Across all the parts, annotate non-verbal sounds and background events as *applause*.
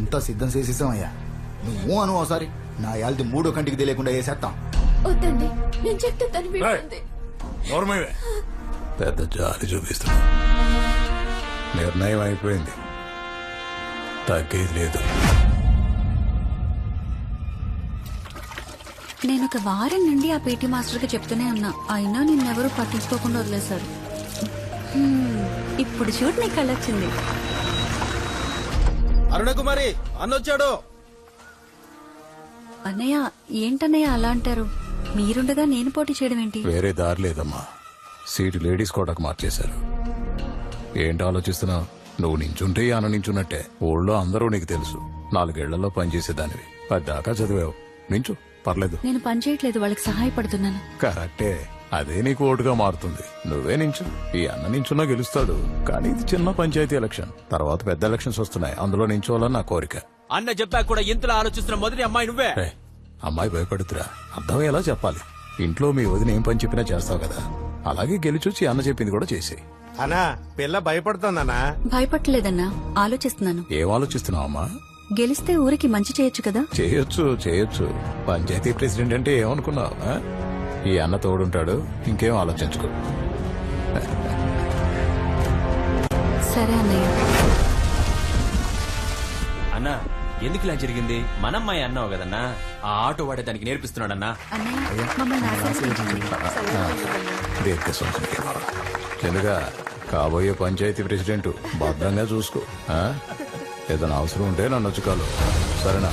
అంతా సిద్ధం చేసేసామయ్యా నువ్వు అను ఒకసారి. నా యాల్ది మూడో కంటికి తెలియకుండా వేసేస్తాం వద్దండి. నేను చెప్తే తను వింటుంది నోర్మయ్యే పెద్ద జాలి చూపిస్తున్నా. నిర్ణయం అయిపోయింది. తగ్గేది లేదు. నేను ఒక వారం నుండి ఆ పీటీ మాస్టర్కి చెప్తూనే ఉన్నా. అయినా నిన్నెవరూ పట్టించుకోకుండా వదిలేశారు. ఇప్పుడు చూడు నీ కళ్ళొచ్చింది అరుణకుమారి అన్నొచ్చాడు. అన్నయ్య ఏంటన్నయ్య అలా అంటారు? మీరుండగా నేను పోటీ చేయడం ఏంటి వేరే దారి లేదమ్మా. సీటు లేడీస్ కోటకు మార్చేశారు. ఏంటి ఆలోచిస్తున్నావు నువ్వు నించుంటే ఆన నించున్నట్టే. ఊళ్ళో అందరూ నీకు తెలుసు. నాలుగేళ్ళలో పనిచేసేదానివి. పద్దాకా చదివావు. నించు పర్లేదు. నేను పని చేయట్లేదు వాళ్ళకి సహాయపడుతున్నాను. కరెక్టే. అదే నీకు ఓటుగా మారుతుంది. నువ్వే నించు. ఈ అన్న నించున్నా గెలుస్తాడు. కానీ ఇది చిన్న పంచాయతీ ఎలక్షన్. తర్వాత పెద్ద ఎలక్షన్స్ వస్తున్నాయి. అందులో నించోవాలని నా కోరిక. అన్న చెప్పాక కూడా ఇంతలా ఆలోచిస్తున్న మొదటి అమ్మాయి నువ్వే. రే, అమ్మాయి భయపడుతురా. అర్థమయ్యేలా చెప్పాలి. ఇంట్లో మీ వదిన ఏం పని చెప్పినా చేస్తావు కదా. అలాగే గెలిచొచ్చి అన్న చెప్పింది కూడా చేసేయి అనా పిల్ల భయపడుతోందన్నా. భయపట్టలేదన్నా ఆలోచిస్తున్నాను. ఏం ఆలోచిస్తున్నావు అమ్మా? గెలిస్తే ఊరికి మంచి చేయొచ్చు కదా? చేయొచ్చు చేయొచ్చు. పంచాయతీ ప్రెసిడెంట్ అంటే ఏమనుకున్నావు ఆ? ఈ అన్న తోడుంటాడు. ఇంకేం ఆలోచించుకో. సరే అన్నయ్య. అన్నా ఎందుకు ఇలా జరిగింది? మనమ్మాయి అన్నావు కదన్నా. ఆ ఆటో వాడే దానికి నేర్పిస్తున్నాడన్నా. అన్నయ్య మమ్మల్ని ఆశీర్వదించండి దీర్ఘ ఎందుగా? కాబోయే పంచాయతీ ప్రెసిడెంట్. భద్రంగా చూసుకో. ఆ? ఏదైనా అవసరం ఉంటే నన్ను వచ్చుకోలు సరేనా?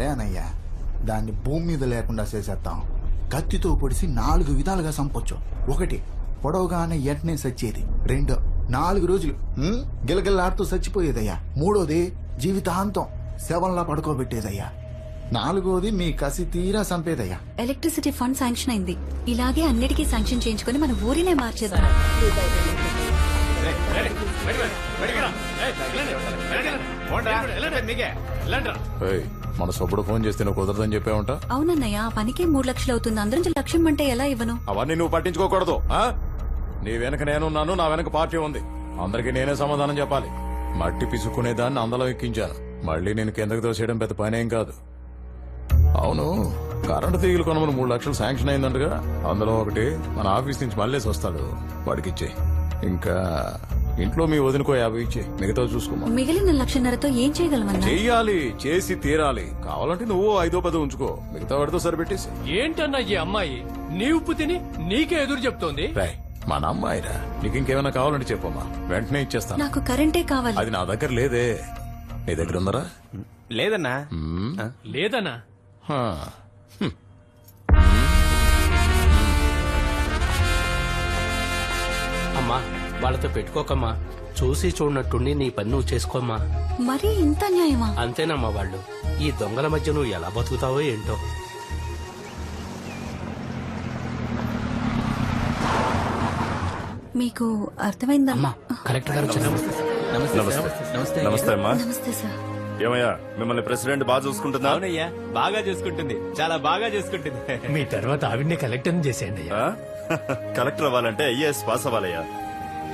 సరే అనయ్యా. దాన్ని భూమి మీద లేకుండా చేసేస్తాం కత్తితో పొడిసి నాలుగు విధాలుగా చంపొచ్చు ఒకటి పొడవుగానే ఎంటనే సచ్చేది. రెండు నాలుగు రోజులు గిలగిల్లాడుతూ చచ్చిపోయేదయ్యా మూడోది జీవితాంతం శవంలా పడుకోబెట్టేదయ్యా. నాలుగోది మీ కసి తీరా చంపేదయ్యా ఎలక్ట్రిసిటీ ఫండ్ శాంక్షన్ అయింది. ఇలాగే అన్నిటికీ శాంక్షన్ చేయించుకొని మన ఊరినే మార్చేద్దాం. ఏయ్, మన సొప్పుడు ఫోన్ చేస్తే నువ్వు కుదరదని చెప్పావంట? అవునన్నయ్య ఆ పనికే మూడు లక్షలు అవుతుంది. అందరం లక్ష్యం అంటే ఎలా ఇవ్వను? అవన్నీ నువ్వు పట్టించుకోకూడదు ఆ? నీ వెనక నేనున్నాను నా వెనక పార్టీ ఉంది. అందరికీ నేనే సమాధానం చెప్పాలి. మట్టి పిసుక్కునే దాన్ని అందలం ఎక్కించాను. మళ్ళీ నేను కిందకి దోసేయడం పెద్ద పనేం కాదు. అవును కరెంటు తీగలు కొనమని మూడు లక్షలు శాంక్షన్ అయిందంటగా. అందులో ఒకటి మన ఆఫీస్ నుంచి మళ్ళీ వస్తాడు వాడికి ఇచ్చే ఇంకా ఇంట్లో మీ వదినకో యాభై ఇచ్చే. మిగతా చూసుకోమా? మిగిలిన లక్షన్నరతో ఏం చేయగలమన్నా? చెయ్యాలి చేసి తీరాలి. కావాలంటే నువ్వు ఐదో పదో ఉంచుకో. మిగతా వాడితో సరిపెట్టేసి. ఏంటన్నా ఈ అమ్మాయి? నీ ఉప్పు తిని నీకే ఎదురు చెప్తోంది. రాయ్ మన అమ్మాయిరా నీకు ఇంకేమైనా కావాలంటే చెప్పమ్మా. వెంటనే ఇచ్చేస్తాను. నాకు కరెంటే కావాలి. అది నా దగ్గర లేదే. నీ దగ్గర ఉందరా? లేదన్నా. మ్మ్. లేదన్నా. హా. అమ్మా వాళ్ళతో పెట్టుకోకమ్మా. చూసి చూడనట్టుండి నీ పని నువ్వు చేసుకోమ్మా. మరీ ఇంత న్యాయమా? అంతేనమ్మా వాళ్ళు. ఈ దొంగల మధ్య నువ్వు ఎలా బతుకుతావో ఏంటో. మీకు అర్థమైందా? కలెక్టర్ గారు. నమస్తే నమస్తే. అమ్మా. నమస్తే సార్. ఏమయ్యా మిమ్మల్ని ప్రెసిడెంట్ బాగా చూసుకుంటుందా అవునయ్యా బాగా చూసుకుంటుంది. చాలా బాగా చూసుకుంటుంది. మీ తర్వాత ఆవిడ్నే కలెక్టర్ చేసేయండి? *laughs* కలెక్టర్ అవ్వాలంటే ఐఏఎస్ పాస్ అవ్వాలయ్యా.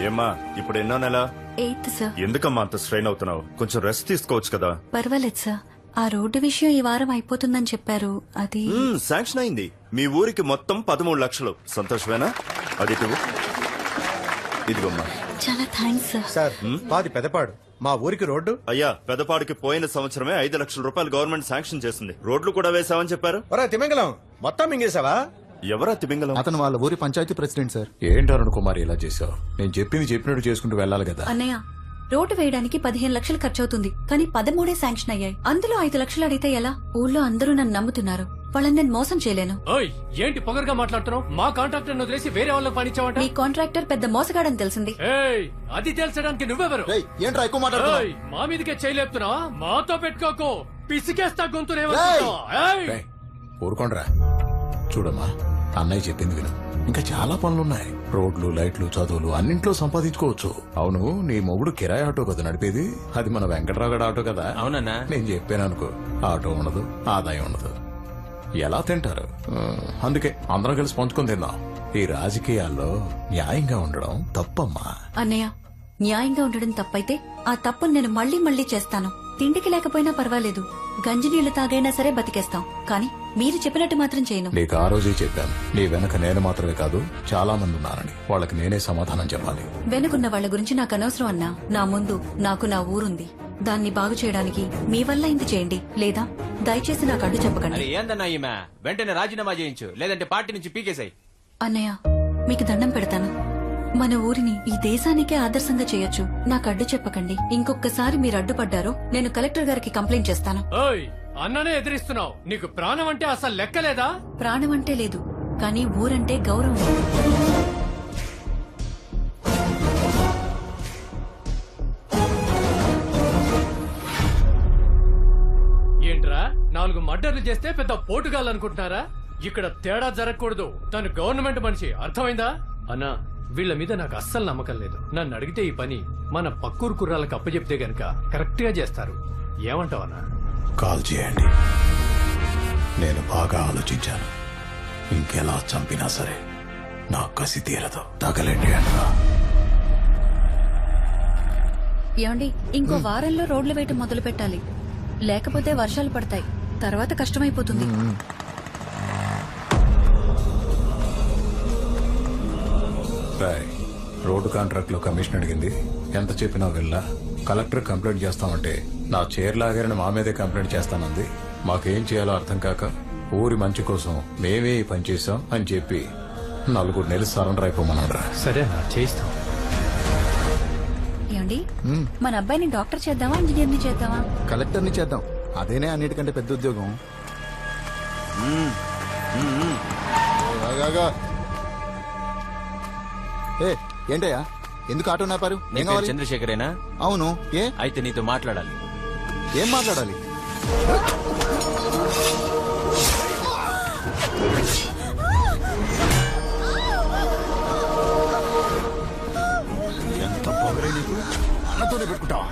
ఏమ్మా ఇప్పుడు ఎన్నో నెల? Eighth sir. ఎందుకమ్మా అంత స్ట్రెయిన్ అవుతున్నావు? కొంచెం రెస్ట్ తీసుకోవచ్చు కదా. పర్వాలేదు సార్. ఆ రోడ్డు విషయం ఈ వారం అయిపోతుందని చెప్పారు. అది శాంక్షన్ అయింది. మీ ఊరికి మొత్తం పదమూడు లక్షలు. సంతోషమేనా? అది ఇటు. ఇదిగోమ్మా. చాలా థ్యాంక్స్ సార్. సార్ మాది పెదపాడు. మా ఊరికి రోడ్డు? అయ్యా పెదపాడికి పోయిన సంవత్సరమే ఐదు లక్షల రూపాయలు గవర్నమెంట్ శాంక్షన్ చేసింది. రోడ్లు కూడా వేసామని చెప్పారు? ఒరే తిమింగలం మొత్తం మింగేశావా? ఎవరా తిమింగలం? అతను వాళ్ళ ఊరి పంచాయతీ ప్రెసిడెంట్ సార్. ఏంటి అరుణ్ కుమార్ ఇలా చేసావు నేను చెప్పింది చెప్పినట్టు చేసుకుంటూ వెళ్ళాలి కదా. అన్నయ్య రోడ్డు వేయడానికి పదిహేను లక్షలు ఖర్చు అవుతుంది కానీ పదమూడే శాంక్షన్ అయ్యాయి. అందులో ఐదు లక్షలు అడిగితే ఎలా? ఊళ్ళో అందరూ నన్ను నమ్ముతున్నారు. వాళ్ళని నేను మోసం చేయలేను. ఓయ్ ఏంటి పొగరుగా మాట్లాడుతున్నావు? మా కాంట్రాక్టర్ వదిలేసి వేరే వాళ్ళకి పనిచ్చావంట మీ కాంట్రాక్టర్ పెద్ద మోసగాడని తెలిసింది. ఏయ్ అది తేల్చడానికి నువ్వెవరు? ఏంట్రా ఎక్కువ మాట్లాడుతున్నావు? ఏయ్, మా మీదకే చేయలేపుతున్నావా? మాతో పెట్టుకోకు. పిసికేస్తా గొంతునేమో ఊరుకోండ్రా. చూడమ్మా. అన్నయ్య చెప్పింది విను. ఇంకా చాలా పనులున్నాయి. రోడ్లు లైట్లు చదువులు అన్నింట్లో సంపాదించుకోవచ్చు. అవును నీ మొగుడు కిరాయి ఆటో కదా నడిపేది? అది మన వెంకట్రావు గడ ఆటో కదా? అవునన్నా. నేను చెప్పాను అనుకో ఆటో ఉండదు ఆదాయం ఉండదు. ఎలా తింటారు? అందుకే అందరం కలిసి పంచుకొని తిందాం. ఈ రాజకీయాల్లో న్యాయంగా ఉండడం తప్పమ్మా. అన్నయ్య న్యాయంగా ఉండడం తప్పైతే ఆ తప్పును నేను మళ్ళీ మళ్ళీ చేస్తాను. తిండికి లేకపోయినా పర్వాలేదు. గంజి నీళ్ళు తాగైనా సరే బతికేస్తాం. కానీ మీరు చెప్పినట్టు మాత్రం చేయను. నీకు ఆ రోజే చెప్పాను. నీ వెనక నేను మాత్రమే కాదు చాలా మంది ఉన్నారని వాళ్ళకి నేనే సమాధానం చెప్పాలి. వెనుకున్న వాళ్ళ గురించి నాకు అనవసరం అన్నా. నా ముందు నాకు నా ఊరుంది. దాన్ని బాగు చేయడానికి మీ వల్ల ఇంత చేయండి లేదా? దయచేసి నాకు అడ్డు చెప్పకండి. అరే ఏందన్నా ఈమె? వెంటనే రాజీనామా చేయించు. లేదంటే పార్టీ నుంచి పీకేసాయి. అన్నయ్య మీకు దండం పెడతాను. మన ఊరిని ఈ దేశానికే ఆదర్శంగా చేయొచ్చు. నాకు అడ్డు చెప్పకండి. ఇంకొకసారి మీరు అడ్డుపడ్డారో నేను కలెక్టర్ గారికి కంప్లైంట్ చేస్తాను. ఓయ్! అన్ననే ఎదిరిస్తున్నావు. నీకు ప్రాణం అంటే అసలు లెక్కలేదా? ప్రాణం అంటే లేదు కానీ ఊరంటే గౌరవం. ఏంట్రా నాలుగు మర్డర్లు చేస్తే పెద్ద పోటుగాలనుకుంటున్నారా ఇక్కడ తేడా జరగకూడదు. తను గవర్నమెంట్ మనిషి అర్థమైందా? అన్నా వీళ్ళ మీద నాకు అస్సలు నమ్మకం లేదు. నన్ను అడిగితే ఈ పని మన పక్కూరు కుర్రాలకు అప్పచెప్తే గనక కరెక్ట్గా చేస్తారు ఏమంటావన్నా కాల్ చేయండి. నేను బాగా ఆలోచించాను. ఇంకెలా చంపినా సరే నా కసి తీరదు. తగలండి అనగా ఏమండి ఇంకో వారంలో రోడ్లు వేయటం మొదలు పెట్టాలి. లేకపోతే వర్షాలు పడతాయి. తర్వాత కష్టమైపోతుంది. రాయ్ రోడ్డు కాంట్రాక్ట్లో కమిషన్ అడిగింది. ఎంత చెప్పినా వెళ్ళా కలెక్టర్ కంప్లైంట్ చేస్తామంటే నా చైర్ లాగారని మా మీదే కంప్లైంట్ చేస్తానంది. మాకేం చేయాలో అర్థం కాక ఊరి మంచి కోసం మేమే ఈ పని చేశాం అని చెప్పి నలుగురు నెలలు సరెండర్ అయిపోమన్నాడు సరే చేయిస్తాం. ఏమండి? మన అబ్బాయిని డాక్టర్ చేద్దామా ఇంజనీర్ని చేద్దామా? కలెక్టర్ని చేద్దాం. అదేనే అన్నిటికంటే పెద్ద ఉద్యోగం. ఏ ఏంటయ్యా? ఎందుకు ఆటో నాపారు? నీ ఏం పేరు కావాలి? చంద్రశేఖరేనా? అవును. ఏ? అయితే నీతో మాట్లాడాలి. ఏం మాట్లాడాలి? ఎంత పొగరే నీకు? అన్నతోనే పెట్టుకుంటావా?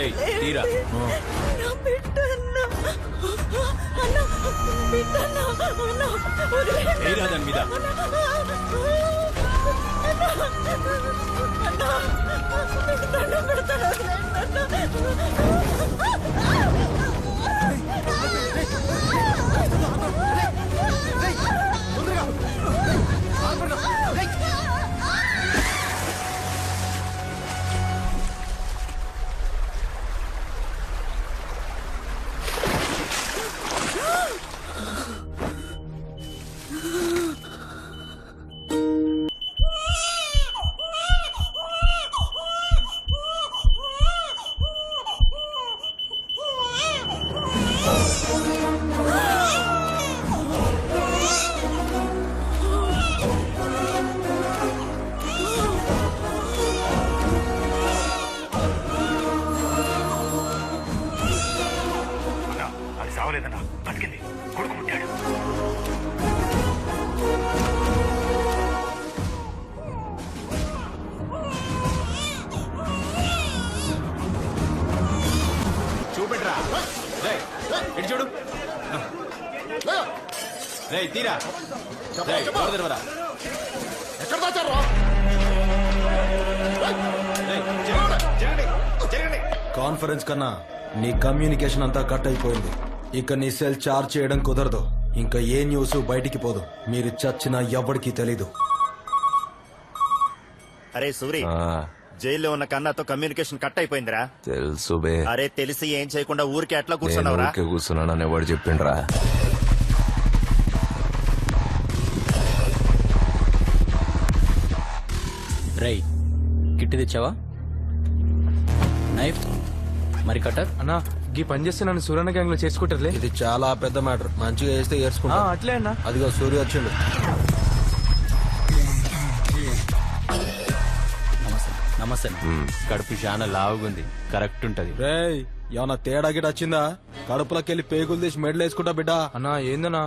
రేయ్, తీరా. తీరా దాని మీద అది రేయ్ తీరా. జరగండి, జరగండి. కాన్ఫరెన్స్ కన్నా నీ కమ్యూనికేషన్ అంతా కట్ అయిపోయింది. ఇక నీ సెల్ చార్జ్ చేయడం కుదరదు. ఇంకా ఏ న్యూస్ బయటికి పోదు. మీరు చచ్చినా ఎవ్వడికి తెలీదు. అరే సూరి. జైల్లో ఉన్న కన్నాతో కమ్యూనికేషన్ కట్ అయిపోయిందిరా. తెలుసు బే. అరే తెలిసి ఏం చేయకుండా ఊరికే ఎట్లా కూర్చున్నావురా. కూర్చున్నానని ఎవడు చెప్పిండ్రా? రై కిట్టి తెచ్చావా? నైఫ్ మరి కటర్ అన్నా ఈ పని చేస్తే నన్ను సూర్యన గ్యాంగ్లో చేసుకుంటారులే ఇది చాలా పెద్ద మ్యాటర్. మంచిగా వేస్తే ఏర్చుకుంటా అట్లే అన్నా. అదిగో సూర్య వచ్చిండు. నమస్తే నమస్తే కడుపు చాలా లావుగుంది. కరెక్ట్ ఉంటది. రేయ్ ఏమన్నా తేడా గిట వచ్చిందా? కడుపులోకెళ్ళి పేగులు తీసి మెడలు వేసుకుంటా బిడ్డ. అన్నా ఏందన్నా?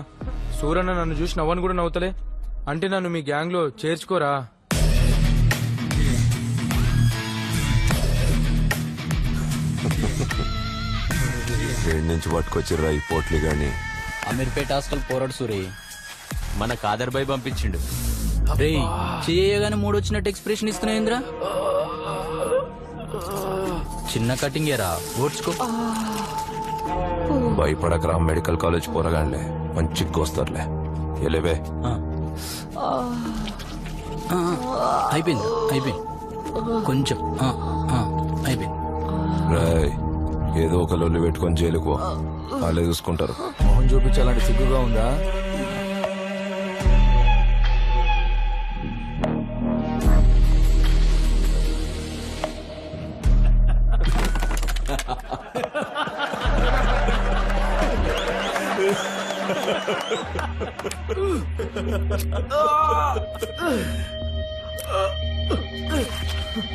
సూరన్న నన్ను చూసి నవ్వని కూడా నవ్వుతలే. అంటే నన్ను మీ గ్యాంగ్లో చేర్చుకోరా? ఏడు నుంచి పట్టుకొచ్చిర్రా ఈ పోట్లి గాని. అమీర్పేట హాస్టల్ పోరాడు సూరి. మన కాదర్ బాయ్ పంపించిండు. రే చేయగానే మూడు వచ్చినట్టు ఎక్స్ప్రెషన్ ఇస్తున్నాయింద్రా చిన్న కటింగ్ ఏరా ఓడ్చుకో. భయపడకరా మెడికల్ కాలేజ్ పోరగాండ్లే మంచి కోస్తారులే ఎలేవే అయిపోయింది అయిపోయింది. కొంచెం ఆ, ఆ, అయిపోయింది. రాయ్. ఏదో ఒక లొల్లి పెట్టుకొని జైలుకు. వాళ్ళే చూసుకుంటారు మొహం చూపించాలంటే సిగ్గుగా ఉందా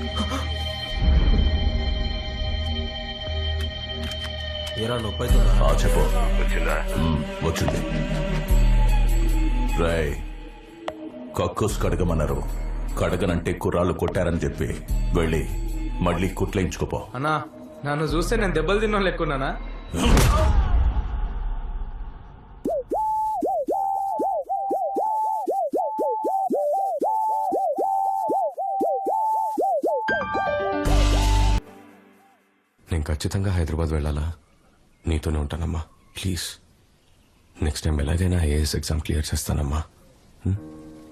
*laughs* ఏరా నొప్పి అవుతుందా చెప్పు. వచ్చిందా? వచ్చింది. రాయ్ కక్కుస్ కడగమన్నారు. కడగనంటే కుర్రాళ్ళు కొట్టారని చెప్పి. వెళ్ళి మళ్ళీ కుట్లేయించుకోపో. అన్నా నన్ను చూస్తే నేను దెబ్బలు తిన్నా లెక్కున్నానా? నేను ఖచ్చితంగా హైదరాబాద్ వెళ్ళాలా? నీతోనే ఉంటానమ్మా. ప్లీజ్ నెక్స్ట్ టైం ఎలాగైనా ఐఏఎస్ ఎగ్జామ్ క్లియర్ చేస్తానమ్మా.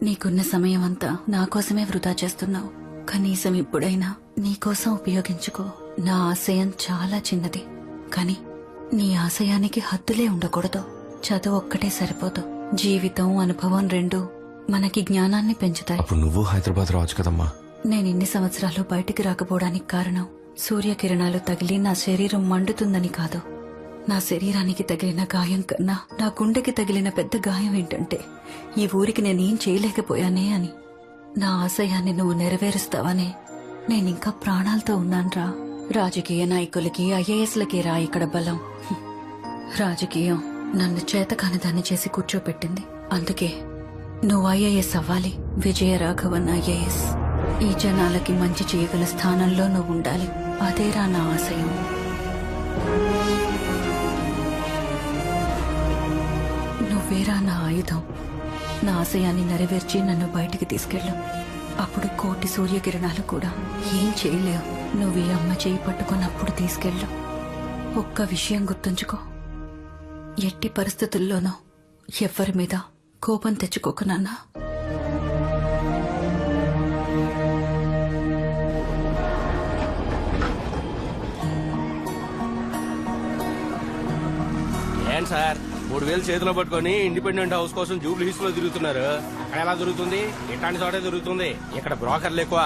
నీకున్న సమయం అంతా నా కోసమే వృధా చేస్తున్నావు. కనీసం ఇప్పుడైనా నీకోసం ఉపయోగించుకో. నా ఆశయం చాలా చిన్నది. కానీ నీ ఆశయానికి హద్దులే ఉండకూడదు. చదువు ఒక్కటే సరిపోదు. జీవితం అనుభవం రెండు మనకి జ్ఞానాన్ని పెంచుతాయి. అప్పుడు నువ్వు హైదరాబాద్ రావచ్చు కదమ్మా. నేను ఇన్ని సంవత్సరాలు బయటికి రాకపోవడానికి కారణం సూర్యకిరణాలు తగిలి నా శరీరం మండుతుందని కాదు. నా శరీరానికి తగిలిన గాయం కన్నా నా గుండెకి తగిలిన పెద్ద గాయం ఏంటంటే ఈ ఊరికి నేనేం చేయలేకపోయానే అని. నా ఆశయాన్ని నువ్వు నెరవేరుస్తావనే నేనింకా ప్రాణాలతో ఉన్నాన్రా. రాజకీయ నాయకులకి ఐఏఎస్లకి రా ఇక్కడ బలం. రాజకీయం నన్ను చేతకాని దాన్ని చేసి కూర్చోపెట్టింది. అందుకే నువ్వు ఐఏఎస్ అవ్వాలి. విజయ రాఘవన్ ఐఏఎస్. ఈ జనాలకి మంచి చేయగల స్థానంలో నువ్వు ఉండాలి. అదేరా నా ఆశయం. నువ్వేరా నా ఆయుధం. నా ఆశయాన్ని నెరవేర్చి నన్ను బయటికి తీసుకెళ్ళు అప్పుడు కోటి సూర్యకిరణాలు కూడా. ఏం చేయలేవు. నువ్వు ఈ అమ్మ చేయి పట్టుకున్నప్పుడు తీసుకెళ్ళు ఒక్క విషయం గుర్తుంచుకో. ఎట్టి పరిస్థితుల్లోనూ ఎవ్వరి మీద కోపం తెచ్చుకోకు నాన్నా. సార్? మూడు వేలు చేతిలో పట్టుకొని ఇండిపెండెంట్ హౌస్ కోసం జూబ్లీ హిల్స్లో తిరుగుతున్నారు. అక్కడ ఎలా దొరుకుతుంది? ఇట్లాంటి చోటే దొరుకుతుంది. ఇక్కడ బ్రోకర్లు ఎక్కువ.